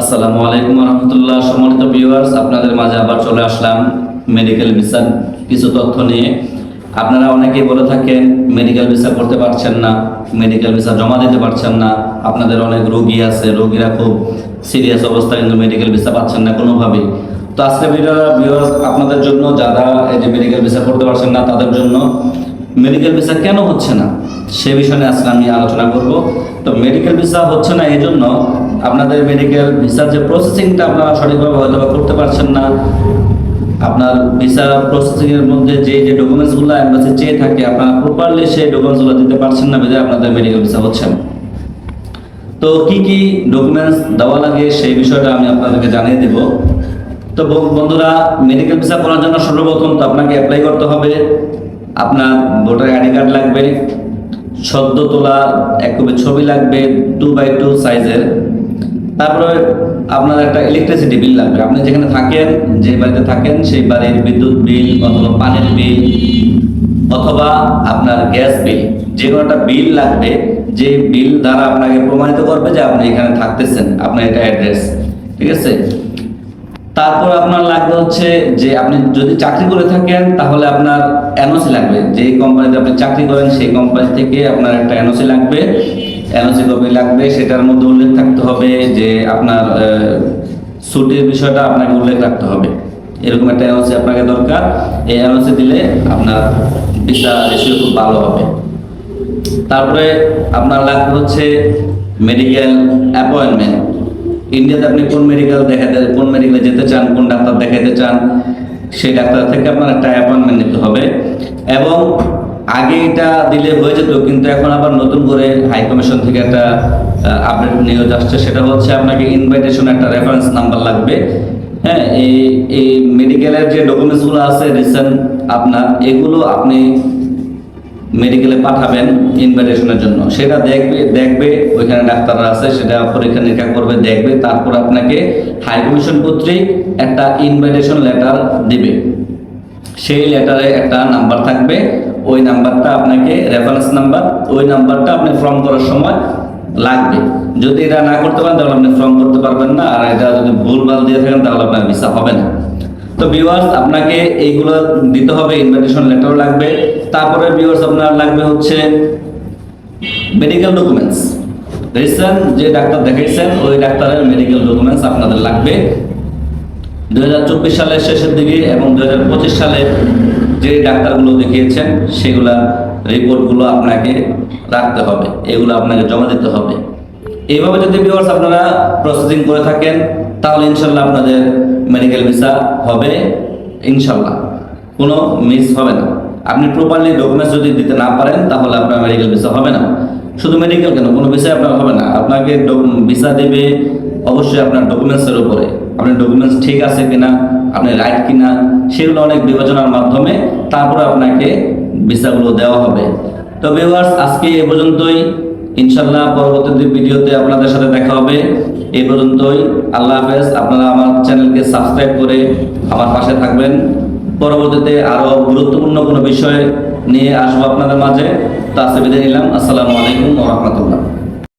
আসসালামু আলাইকুম রহমতুল্লাহ সম্মানিত ভিউয়ার্স আপনাদের মাঝে আবার চলে আসলাম মেডিকেল ভিসা কিছু তথ্য নিয়ে। আপনারা অনেকেই বলে থাকেন মেডিকেল ভিসা করতে পারছেন না মেডিকেল ভিসা জমা দিতে পারছেন না। আপনাদের অনেক রোগী আছে, রোগীরা খুব সিরিয়াস অবস্থায় কিন্তু মেডিকেল ভিসা পাচ্ছেন না কোনোভাবেই। তো আজকে ভিউয়ার্স আপনাদের জন্য, যারা এই যে মেডিকেল ভিসা করতে পারছেন না, তাদের জন্য মেডিকেল ভিসা কেন হচ্ছে না, সে বিষয়ে আজকে আমি আলোচনা করব। তো মেডিকেল ভিসা হচ্ছে না, এই জন্য আপনাদের মেডিকেল ভিসার যে প্রসেসিংটা আপনারা সঠিকভাবে হয়তো করতে পারছেন না, আপনার ভিসা প্রসেসিং এর মধ্যে যে যে ডকুমেন্টসগুলো এম্বাসি চেয়ে থাকে, আপনারা প্রপারলি সেই ডকুমেন্টসগুলো দিতে পারছেন না বিধায় আপনাদের মেডিকেল ভিসা হচ্ছে তো কি কি ডকুমেন্টস দেওয়া লাগে সেই বিষয়টা আমি আপনাদেরকে জানিয়ে দেব। তো বন্ধুরা মেডিকেল ভিসা করার জন্য সর্বপ্রথম তো আপনাকে অ্যাপ্লাই করতে হবে। আপনার ভোটার আইডি কার্ড লাগবে, সদ্য তোলা এক কপি ছবি লাগবে টু বাই টু সাইজের তারপরে আপনার একটা ইলেকট্রিসিটি বিল লাগবে। আপনি যেখানে থাকেন, যে বাড়িতে থাকেন, সেই বাড়ির বিদ্যুৎ বিল অথবা পানির বিল অথবা আপনার গ্যাস বিল যে কোনো একটা বিল লাগবে, যে বিল দ্বারা আপনাকে প্রমাণিত করবে যে আপনি এখানে থাকতেছেন, আপনার এটা অ্যাড্রেস ঠিক আছে? তারপর আপনার লাগবে হচ্ছে যে আপনি যদি চাকরি করে থাকেন, তাহলে আপনার এনওসি লাগবে। যে কোম্পানিতে আপনি চাকরি করেন, সেই কোম্পানি থেকে আপনার একটা এনওসি লাগবে। এনওসি কপি লাগবে, সেটার মধ্যে উল্লেখ থাকতে হবে যে আপনার ছুটির বিষয়টা আপনাকে উল্লেখ রাখতে হবে। এরকম একটা এনওসি আপনাকে দরকার। এই এনওসি দিলে আপনার ভিসা রেশিও খুব ভালো হবে। তারপরে আপনার লাগবে হচ্ছে মেডিকেল অ্যাপয়েন্টমেন্ট ইন্ডিয়াতে আপনি কোন মেডিকেল দেখাতে, কোন মেডিকেলে যেতে চান, কোন ডাক্তার দেখাতে চান, সেই ডাক্তার থেকে আপনার একটা অ্যাপয়েন্টমেন্ট নিতে হবে। এবং আগে এটা দিলে হয়ে যেত, কিন্তু এখন আবার নতুন করে হাই কমিশন থেকে একটা আপডেট নিউজ আসছে সেটা হচ্ছে আপনাকে ইনভাইটেশন একটা রেফারেন্স নাম্বার লাগবে। হ্যাঁ এই এই মেডিকেলের যে ডকুমেন্টসগুলো আছে রিসেন্ট আপনার, এগুলো আপনি মেডিকেলে পাঠাবেন ইনভাইটেশনের জন্য। সেটা দেখবে দেখবে, ওইখানে ডাক্তাররা আছে, সেটা পরীক্ষা নিরীক্ষা করবে, দেখবে, তারপর আপনাকে হাই কমিশন কর্তৃক একটা ইনভাইটেশন লেটার দিবে। সেই লেটারে একটা নাম্বার থাকবে। ওই নাম্বারটা আপনাকে রেফারেন্স নাম্বার ওই নাম্বারটা আপনি ফর্ম করার সময় লাগবে। যদি এটা না করতে পারেন, তাহলে আপনি ফর্ম করতে পারবেন না। আর এটা যদি ভুলভাল দিয়ে থাকেন, তাহলে আপনার ভিসা হবে না। তো ভিউয়ার্স আপনাকে এইগুলো দিতে হবে ইনভিটেশন লেটার লাগবে। তারপরে ভিউয়ার্স আপনার লাগবে হচ্ছে মেডিকেল ডকুমেন্টস রিসেন্ট যে ডাক্তার দেখাইছেন, ওই ডাক্তারের মেডিকেল ডকুমেন্টস আপনাদের লাগবে। দু হাজার চব্বিশ সালের শেষের দিকে এবং দু হাজার পঁচিশ সালে যে ডাক্তারগুলো দেখিয়েছেন, সেগুলা রিপোর্টগুলো আপনাকে রাখতে হবে, এগুলো আপনাকে জমা দিতে হবে। এইভাবে যদি ভিউয়ার্স আপনারা প্রসেসিং করে থাকেন, তাহলে ইনশাল্লাহ আপনাদের মেডিকেল ভিসা হবে, ইনশাল্লাহ। কোনো মিস হবে না। আপনি প্রপারলি ডকুমেন্টস যদি দিতে না পারেন, তাহলে আপনার মেডিকেল ভিসা হবে না। শুধু মেডিকেল কেন, কোনো ভিসা আপনার হবে না। আপনাকে ভিসা দেবে অবশ্যই আপনার ডকুমেন্টসের উপরে। আপনার ডকুমেন্টস ঠিক আছে কিনা আপনি রাইট কিনা, সেগুলো অনেক বিবেচনার মাধ্যমে তারপরে আপনাকে ভিসাগুলো দেওয়া হবে। তো ভিউয়ার্স আজকে এ পর্যন্তই। ইনশাল্লাহ পরবর্তী ভিডিওতে আপনাদের সাথে দেখা হবে। এই পর্যন্তই। আল্লাহ হাফেজ। আপনারা আমার চ্যানেলকে সাবস্ক্রাইব করে আমার পাশে থাকবেন। পরবর্তীতে আরও গুরুত্বপূর্ণ কোনো বিষয় নিয়ে আসব আপনাদের মাঝে। তা আজকে বিদায় নিলাম। আসসালামু আলাইকুম রাহমাতুল্লাহ।